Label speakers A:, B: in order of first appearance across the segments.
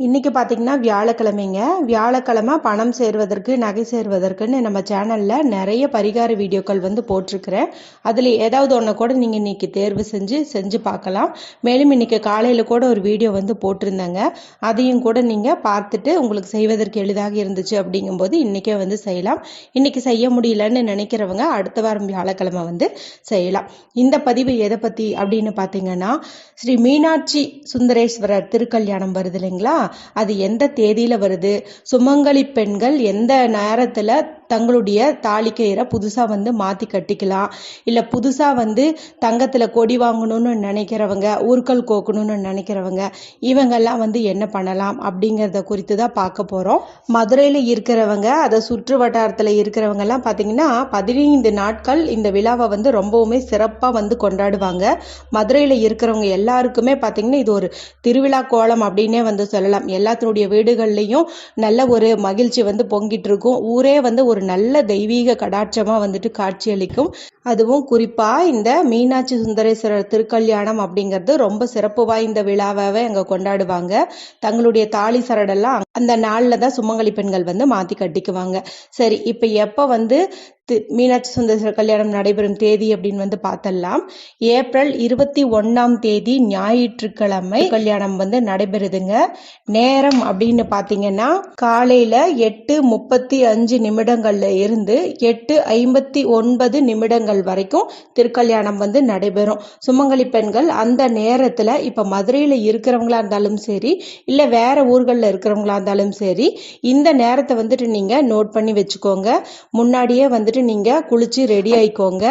A: இன்றைக்கி பார்த்திங்கன்னா வியாழக்கிழமைங்க. வியாழக்கிழமை பணம் சேர்வதற்கு நகை சேர்வதற்குன்னு நம்ம சேனலில் நிறைய பரிகார வீடியோக்கள் வந்து போட்டிருக்கிறேன். அதில் ஏதாவது ஒன்று கூட நீங்கள் இன்றைக்கி தேர்வு செஞ்சு செஞ்சு பார்க்கலாம். மேலும் இன்றைக்கி காலையில் கூட ஒரு வீடியோ வந்து போட்டிருந்தாங்க. அதையும் கூட நீங்கள் பார்த்துட்டு உங்களுக்கு செய்வதற்கு எளிதாக இருந்துச்சு அப்படிங்கும்போது இன்றைக்கே வந்து செய்யலாம். இன்றைக்கி செய்ய முடியலன்னு நினைக்கிறவங்க அடுத்த வாரம் வியாழக்கிழமை வந்து செய்யலாம். இந்த பதிவு எதை பற்றி அப்படின்னு பார்த்தீங்கன்னா ஸ்ரீ மீனாட்சி சுந்தரேஸ்வரர் திருக்கல்யாணம் வருது இல்லைங்களா? அது எந்த தேதியில் வருது? சுமங்கலி பெண்கள் எந்த நேரத்தில் தங்களுடைய தாலிக்கயிறை புதுசாக வந்து மாற்றி கட்டிக்கலாம். இல்லை புதுசாக வந்து தங்கத்தில் கொடி வாங்கணும்னு நினைக்கிறவங்க ஊர்கள் கோக்கணும்னு நினைக்கிறவங்க இவங்கெல்லாம் வந்து என்ன பண்ணலாம் அப்படிங்கிறத குறித்து தான் பார்க்க போகிறோம் மதுரையில் இருக்கிறவங்க அதை சுற்று வட்டாரத்தில் இருக்கிறவங்கெல்லாம் பார்த்தீங்கன்னா பதினைந்து நாட்கள் இந்த விழாவை வந்து ரொம்பவுமே சிறப்பாக வந்து கொண்டாடுவாங்க. மதுரையில் இருக்கிறவங்க எல்லாருக்குமே பார்த்தீங்கன்னா இது ஒரு திருவிழா கோலம் அப்படின்னே வந்து சொல்லலாம். எல்லாத்தினுடைய வீடுகள்லையும் நல்ல ஒரு மகிழ்ச்சி வந்து பொங்கிட்டு இருக்கும். ஊரே வந்து ஒரு நல்ல தெய்வீக கடாட்சமாக வந்துட்டு காட்சியளிக்கும். அதுவும் குறிப்பாக இந்த மீனாட்சி சுந்தரேஸ்வரர் திருக்கல்யாணம் அப்படிங்கிறது ரொம்ப சிறப்பு வாய்ந்த விழாவாகவே அங்கே கொண்டாடுவாங்க. தங்களுடைய தாலி சரடெல்லாம் அந்த நாளில் தான் சுமங்கலி பெண்கள் வந்து மாற்றி கட்டிக்குவாங்க. சரி இப்போ எப்போ வந்து மீனாட்சி சுந்தரேஸ்வரர் கல்யாணம் நடைபெறும் தேதி அப்படின்னு வந்து பார்த்தலாம் ஏப்ரல் இருபத்தி ஒன்றாம் தேதி ஞாயிற்றுக்கிழமை கல்யாணம் வந்து நடைபெறுதுங்க. நேரம் அப்படின்னு பார்த்தீங்கன்னா காலையில் எட்டு முப்பத்தி அஞ்சு நிமிடங்கள்ல இருந்து எட்டு ஐம்பத்தி ஒன்பது நிமிடங்கள் வரைக்கும் திருக்கல்யாணம் வந்து நடைபெறும். சுமங்கலி பெண்கள் அந்த நேரத்தில் இப்போ மதுரையில் இருக்கிறவங்களா இருந்தாலும் சரி இல்லை வேற ஊர்களில் இருக்கிறவங்களா இருந்தாலும் சரி இந்த நேரத்தை வந்துட்டு நீங்கள் நோட் பண்ணி வச்சுக்கோங்க. முன்னாடியே வந்துட்டு நீங்கள் குளிச்சு ரெடி ஆயிக்கோங்க.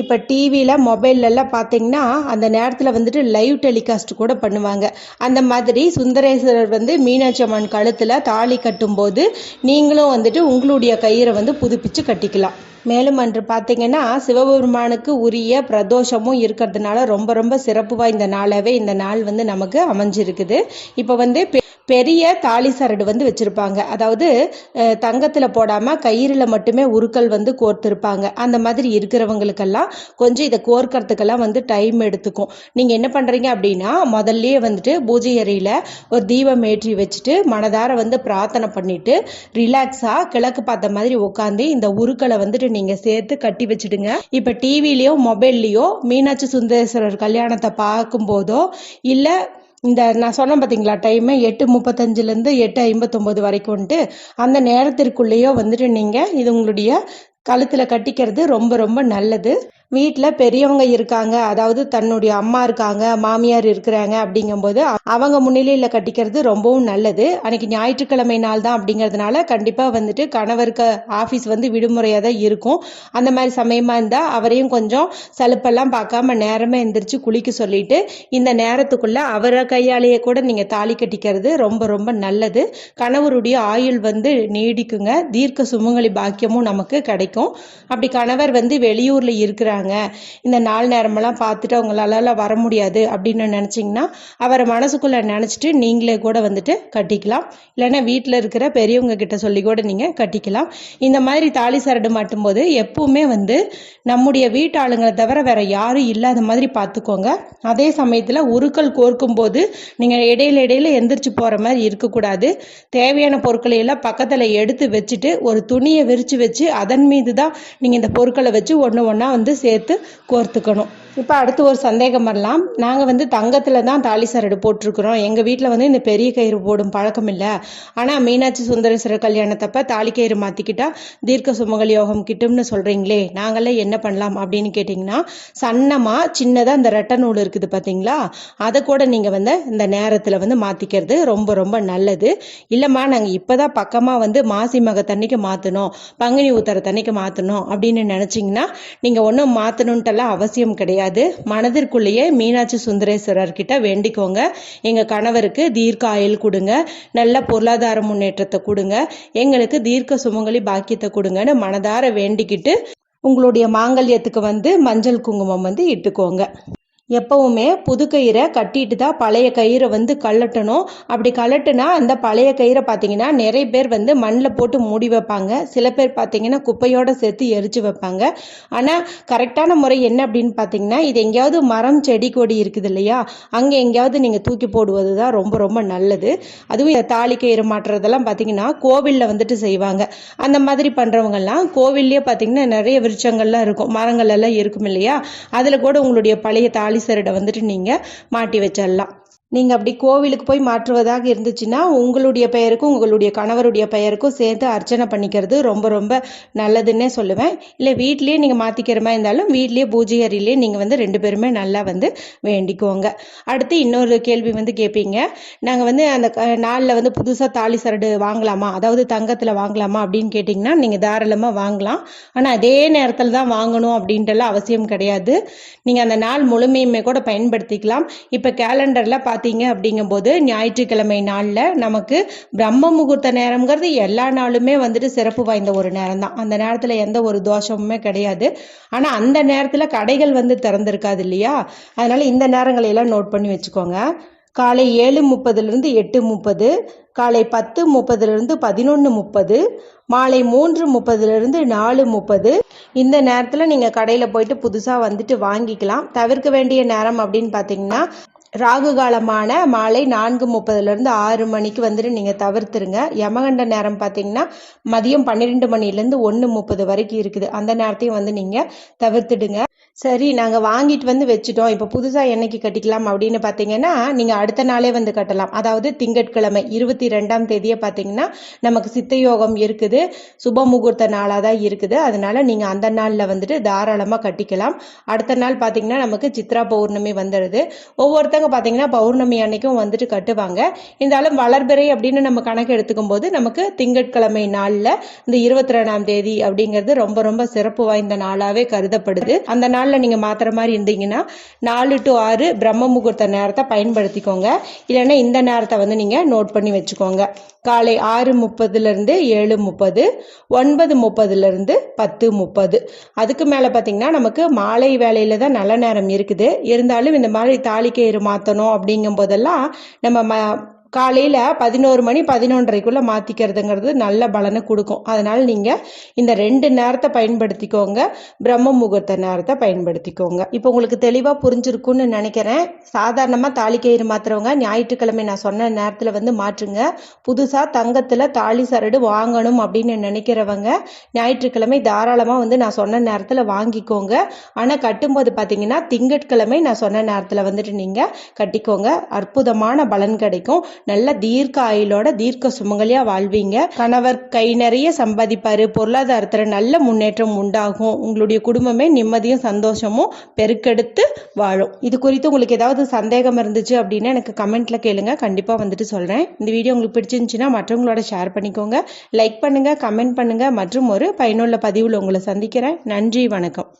A: இப்போ டிவியில் மொபைல்லலாம் பார்த்தீங்கன்னா அந்த நேரத்தில் வந்துட்டு லைவ் டெலிகாஸ்ட் கூட பண்ணுவாங்க. அந்த மாதிரி சுந்தரேஸ்வரர் வந்து மீனாட்சி அம்மன் கழுத்தில் தாலி கட்டும்போது நீங்களும் வந்துட்டு உங்களுடைய கயிறை வந்து புதுப்பிச்சு கட்டிக்கலாம். மேலும் அன்று பார்த்தீங்கன்னா சிவபெருமானுக்கு உரிய பிரதோஷமும் இருக்கிறதுனால ரொம்ப ரொம்ப சிறப்பு வாய்ந்த நாளாகவே இந்த நாள் வந்து நமக்கு அமைஞ்சிருக்குது. இப்போ வந்து பெரிய தாலி சரடு வந்து வச்சுருப்பாங்க. அதாவது தங்கத்தில் போடாமல் கயிறில் மட்டுமே உருக்கள் வந்து கோர்த்துருப்பாங்க. அந்த மாதிரி இருக்கிறவங்களுக்கெல்லாம் கொஞ்சம் இதை கோர்க்கறதுக்கெல்லாம் வந்து டைம் எடுத்துக்கும். நீங்கள் என்ன பண்ணுறீங்க அப்படின்னா முதல்லையே வந்துட்டு பூஜை அறையில் ஒரு தீபம் ஏற்றி வச்சுட்டு மனதார வந்து பிரார்த்தனை பண்ணிவிட்டு ரிலாக்ஸாக கிழக்கு பார்த்த மாதிரி உட்காந்து இந்த உருக்களை வந்துட்டு நீங்கள் சேர்த்து கட்டி வச்சுடுங்க. இப்போ டிவிலயோ மொபைல்லையோ மீனாட்சி சுந்தரேஸ்வரர் கல்யாணத்தை பார்க்கும்போதோ இல்லை இந்த நான் சொன்னேன் பார்த்தீங்களா டைமு எட்டு முப்பத்தஞ்சுலேருந்து எட்டு ஐம்பத்தொம்போது வரைக்கும்ட்டு அந்த நேரத்திற்குள்ளேயோ வந்துட்டு நீங்கள் இது உங்களுடைய கழுத்தில் கட்டிக்கிறது ரொம்ப ரொம்ப நல்லது. வீட்டில் பெரியவங்க இருக்காங்க அதாவது தன்னுடைய அம்மா இருக்காங்க மாமியார் இருக்கிறாங்க அப்படிங்கும்போது அவங்க முன்னிலையில் கட்டிக்கிறது ரொம்பவும் நல்லது. அன்னைக்கு ஞாயிற்றுக்கிழமை நாள் தான் அப்படிங்கிறதுனால கண்டிப்பாக வந்துட்டு கணவருக்கு ஆஃபீஸ் வந்து விடுமுறையாக தான் இருக்கும். அந்த மாதிரி சமயமாக இருந்தால் அவரையும் கொஞ்சம் சலுப்பெல்லாம் பார்க்காம நேரமாக எந்திரிச்சு குளிக்க சொல்லிட்டு இந்த நேரத்துக்குள்ளே அவரை கையாலேயே கூட நீங்கள் தாலி கட்டிக்கிறது ரொம்ப ரொம்ப நல்லது. கணவருடைய ஆயுள் வந்து நீடிக்குங்க. தீர்க்க சுமங்கலி பாக்கியமும் நமக்கு கிடைக்கும். அப்படி கணவர் வந்து வெளியூரில் இருக்கிறாங்க இருக்காங்க இந்த நாள் நேரமெல்லாம் பார்த்துட்டு அவங்களால வர முடியாது அப்படின்னு நினச்சிங்கன்னா அவரை மனசுக்குள்ளே நினச்சிட்டு நீங்களே கூட வந்துட்டு கட்டிக்கலாம். இல்லைன்னா வீட்டில் இருக்கிற பெரியவங்க கிட்ட சொல்லி கூட நீங்கள் கட்டிக்கலாம். இந்த மாதிரி தாலி சரடு மாட்டும்போது எப்பவுமே வந்து நம்முடைய வீட்டு ஆளுங்களை தவிர வேற யாரும் இல்லாத மாதிரி பார்த்துக்கோங்க. அதே சமயத்தில் உருக்கள் கோர்க்கும் போது நீங்கள் இடையில இடையில எந்திரிச்சு போகிற மாதிரி இருக்கக்கூடாது. தேவையான பொருட்களை எல்லாம் பக்கத்தில் எடுத்து வச்சுட்டு ஒரு துணியை விரித்து வச்சு அதன் மீது தான் நீங்கள் இந்த பொருட்களை வச்சு ஒன்று ஒன்றா வந்து சே சேர்த்து கோர்த்துக்கணும். இப்போ அடுத்து ஒரு சந்தேகம் வரலாம். நாங்கள் வந்து தங்கத்தில் தான் தாலி சரடு போட்டிருக்கிறோம். எங்கள் வீட்டில் வந்து இந்த பெரிய கயிறு போடும் பழக்கம் இல்லை. ஆனால் மீனாட்சி சுந்தரேஸ்வரர் கல்யாணத்தப்ப தாலி கயிறு மாற்றிக்கிட்டா தீர்க்க சுமங்கல் யோகம் கிட்டும்னு சொல்கிறீங்களே நாங்களே என்ன பண்ணலாம் அப்படின்னு கேட்டிங்கன்னா சன்னமாக சின்னதாக இந்த ரெட்ட நூல் இருக்குது பார்த்தீங்களா அதை கூட நீங்கள் வந்து இந்த நேரத்தில் வந்து மாற்றிக்கிறது ரொம்ப ரொம்ப நல்லது. இல்லைம்மா நாங்கள் இப்போ தான் பக்கமாக வந்து மாசி மக தண்ணிக்கு மாற்றணும் பங்குனி ஊத்தர தண்ணிக்கு மாற்றணும் அப்படின்னு நினச்சிங்கன்னா நீங்கள் ஒன்றும் மாற்றணுன்ட்டெல்லாம் அவசியம் கிடையாது. கிடையாது மனதிற்குள்ளேயே மீனாட்சி சுந்தரேஸ்வரர் கிட்ட வேண்டிக்கோங்க. எங்கள் கணவருக்கு தீர்க்க ஆயுள் கொடுங்க. நல்ல பொருளாதார முன்னேற்றத்தை கொடுங்க. எங்களுக்கு தீர்க்க சுமங்கலி பாக்கியத்தை கொடுங்கன்னு மனதார வேண்டிக்கிட்டு உங்களுடைய மாங்கல்யத்துக்கு வந்து மஞ்சள் குங்குமம் வந்து இட்டுக்கோங்க. எப்பவுமே புது கயிறை கட்டிட்டு தான் பழைய கயிறை வந்து கழட்டணும். அப்படி கலட்டுனா அந்த பழைய கயிறை பார்த்தீங்கன்னா நிறைய பேர் வந்து மண்ணில் போட்டு மூடி வைப்பாங்க. சில பேர் பார்த்தீங்கன்னா குப்பையோடு சேர்த்து எரிச்சு வைப்பாங்க. ஆனால் கரெக்டான முறை என்ன அப்படின்னு பார்த்தீங்கன்னா இது எங்கேயாவது மரம் செடி கொடி இருக்குது இல்லையா? அங்கே எங்கேயாவது நீங்கள் தூக்கி போடுவது தான் ரொம்ப ரொம்ப நல்லது. அதுவும் இந்த தாலி கயிறு மாட்டுறதெல்லாம் பார்த்தீங்கன்னா கோவிலில் வந்துட்டு செய்வாங்க. அந்த மாதிரி பண்ணுறவங்கெல்லாம் கோவில்லேயே பார்த்தீங்கன்னா நிறைய விருட்சங்கள்லாம் இருக்கும். மரங்கள் எல்லாம் இருக்கும் இல்லையா? அதில் கூட உங்களுடைய பழைய தாலி சரடை வந்துட்டு நீங்கள் மாட்டி வச்சிடலாம். நீங்கள் அப்படி கோவிலுக்கு போய் மாற்றுவதாக இருந்துச்சுன்னா உங்களுடைய பெயருக்கும் உங்களுடைய கணவருடைய பெயருக்கும் சேர்த்து அர்ச்சனை பண்ணிக்கிறது ரொம்ப ரொம்ப நல்லதுன்னே சொல்லுவேன். இல்லை வீட்லேயே நீங்கள் மாற்றிக்கிற மாதிரி இருந்தாலும் வீட்லேயே பூஜை அறையிலே நீங்கள் வந்து ரெண்டு பேருமே நல்லா வந்து வேண்டிக்கோங்க. அடுத்து இன்னொரு கேள்வி வந்து கேட்பீங்க நாங்கள் வந்து அந்த நாளில் வந்து புதுசாக தாலி சரடு வாங்கலாமா? அதாவது தங்கத்தில் வாங்கலாமா அப்படின்னு கேட்டிங்கன்னா நீங்கள் தாராளமாக வாங்கலாம். ஆனால் அதே நேரத்தில் தான் வாங்கணும் அப்படின்ட்டுலாம் அவசியம் கிடையாது. நீங்கள் அந்த நாள் முழுமையுமே கூட பயன்படுத்திக்கலாம். இப்போ கேலண்டரில் பார்த்து பார்த்தீங்க அப்படிங்கும்போது ஞாயிற்றுக்கிழமை நாளில் நமக்கு பிரம்ம முகூர்த்த நேரம்ங்கிறது எல்லா நாளுமே வந்துட்டு சிறப்பு வாய்ந்த ஒரு நேரம் தான் அந்த நேரத்தில் எந்த ஒரு தோஷமுமே கிடையாது. ஆனால் அந்த நேரத்தில் கடைகள் வந்து திறந்திருக்காது இல்லையா? அதனால் இந்த நேரங்களையெல்லாம் நோட் பண்ணி வச்சுக்கோங்க. காலை ஏழு முப்பதுலேருந்து எட்டு முப்பது காலை பத்து முப்பதுலேருந்து பதினொன்று முப்பது மாலை மூன்று முப்பதுலேருந்து நாலு முப்பது. இந்த நேரத்தில் நீங்கள் கடையில் போயிட்டு புதுசாக வந்துட்டு வாங்கிக்கலாம். தவிர்க்க வேண்டிய நேரம் அப்படின்னு பார்த்தீங்கன்னா ராகு காலமான மாலை நான்கு முப்பதுலேருந்து ஆறு மணிக்கு வந்துட்டு நீங்கள் தவிர்த்துருங்க. யமகண்ட நேரம் பார்த்தீங்கன்னா மதியம் பன்னிரெண்டு மணிலேருந்து ஒன்று முப்பது வரைக்கும் இருக்குது. அந்த நேரத்தையும் வந்து நீங்கள் தவிர்த்துடுங்க. சரி நாங்கள் வாங்கிட்டு வந்து வச்சுட்டோம். இப்போ புதுசாக என்னைக்கு கட்டிக்கலாம் அப்படின்னு பார்த்தீங்கன்னா நீங்கள் அடுத்த நாளே வந்து கட்டலாம். அதாவது திங்கட்கிழமை இருபத்தி ரெண்டாம் தேதியை பார்த்தீங்கன்னா நமக்கு சித்த யோகம் இருக்குது. சுப முகூர்த்த நாளாக தான் இருக்குது. அதனால நீங்கள் அந்த நாளில் வந்துட்டு தாராளமாக கட்டிக்கலாம். அடுத்த நாள் பார்த்தீங்கன்னா நமக்கு சித்ரா பௌர்ணமி வந்துடுது. ஒவ்வொருத்தங்க பார்த்தீங்கன்னா பௌர்ணமி அன்னைக்கும் வந்துட்டு கட்டுவாங்க. இருந்தாலும் வளர்பிறை அப்படின்னு நம்ம கணக்கு எடுத்துக்கும் போது நமக்கு திங்கட்கிழமை நாளில் இந்த இருபத்தி ரெண்டாம் தேதி அப்படிங்கிறது ரொம்ப ரொம்ப சிறப்பு வாய்ந்த நாளாகவே கருதப்படுது. அந்த நாளில் நீங்கள் மாத்திர மாதிரி இருந்தீங்கன்னா நாலு டு ஆறு பிரம்ம முகூர்த்த நேரத்தை பயன்படுத்திக்கோங்க. இல்லைன்னா இந்த நேரத்தை வந்து நீங்கள் நோட் பண்ணி வச்சுக்கோங்க. காலை ஆறு முப்பதுலேருந்து ஏழு முப்பது ஒன்பது முப்பதுலேருந்து பத்து முப்பது. அதுக்கு மேலே பார்த்தீங்கன்னா நமக்கு மாலை வேலையில் தான் நல்ல நேரம் இருக்குது. இருந்தாலும் இந்த மாதிரி தாலிக்கயிறு மாற்றணும் அப்படிங்கும் போதெல்லாம் நம்ம ம காலையில் பதினோரு மணி பதினொன்றரைக்குள்ளே மாற்றிக்கிறதுங்கிறது நல்ல பலனை கொடுக்கும். அதனால் நீங்கள் இந்த ரெண்டு நேரத்தை பயன்படுத்திக்கோங்க. பிரம்ம முகூர்த்த நேரத்தை பயன்படுத்திக்கோங்க. இப்போ உங்களுக்கு தெளிவாக புரிஞ்சிருக்குன்னு நினைக்கிறேன். சாதாரணமாக தாலி கயிறு மாற்றுறவங்க ஞாயிற்றுக்கிழமை நான் சொன்ன நேரத்தில் வந்து மாற்றுங்க. புதுசாக தங்கத்தில் தாலி சரடு வாங்கணும் அப்படின்னு நினைக்கிறவங்க ஞாயிற்றுக்கிழமை தாராளமாக வந்து நான் சொன்ன நேரத்தில் வாங்கிக்கோங்க. ஆனால் கட்டும்போது பார்த்தீங்கன்னா திங்கட்கிழமை நான் சொன்ன நேரத்தில் வந்துட்டு நீங்கள் கட்டிக்கோங்க. அற்புதமான பலன் கிடைக்கும். நல்ல தீர்க்க ஆயுளோட தீர்க்க சுமங்கலியா வாழ்வீங்க. கணவர் கை நிறைய சம்பாதிப்பாரு. பொருளாதாரத்துல நல்ல முன்னேற்றம் உண்டாகும். உங்களுடைய குடும்பமே நிம்மதியும் சந்தோஷமும் பெருக்கெடுத்து வாழும். இது குறித்து உங்களுக்கு ஏதாவது சந்தேகம் இருந்துச்சு அப்படின்னா எனக்கு கமெண்ட்ல கேளுங்க. கண்டிப்பா வந்துட்டு சொல்றேன். இந்த வீடியோ உங்களுக்கு பிடிச்சிருந்துச்சுன்னா மற்றவங்களோட ஷேர் பண்ணிக்கோங்க. லைக் பண்ணுங்க கமெண்ட் பண்ணுங்க. மற்றும் ஒரு பயனுள்ள பதிவில் உங்களை சந்திக்கிறேன். நன்றி வணக்கம்.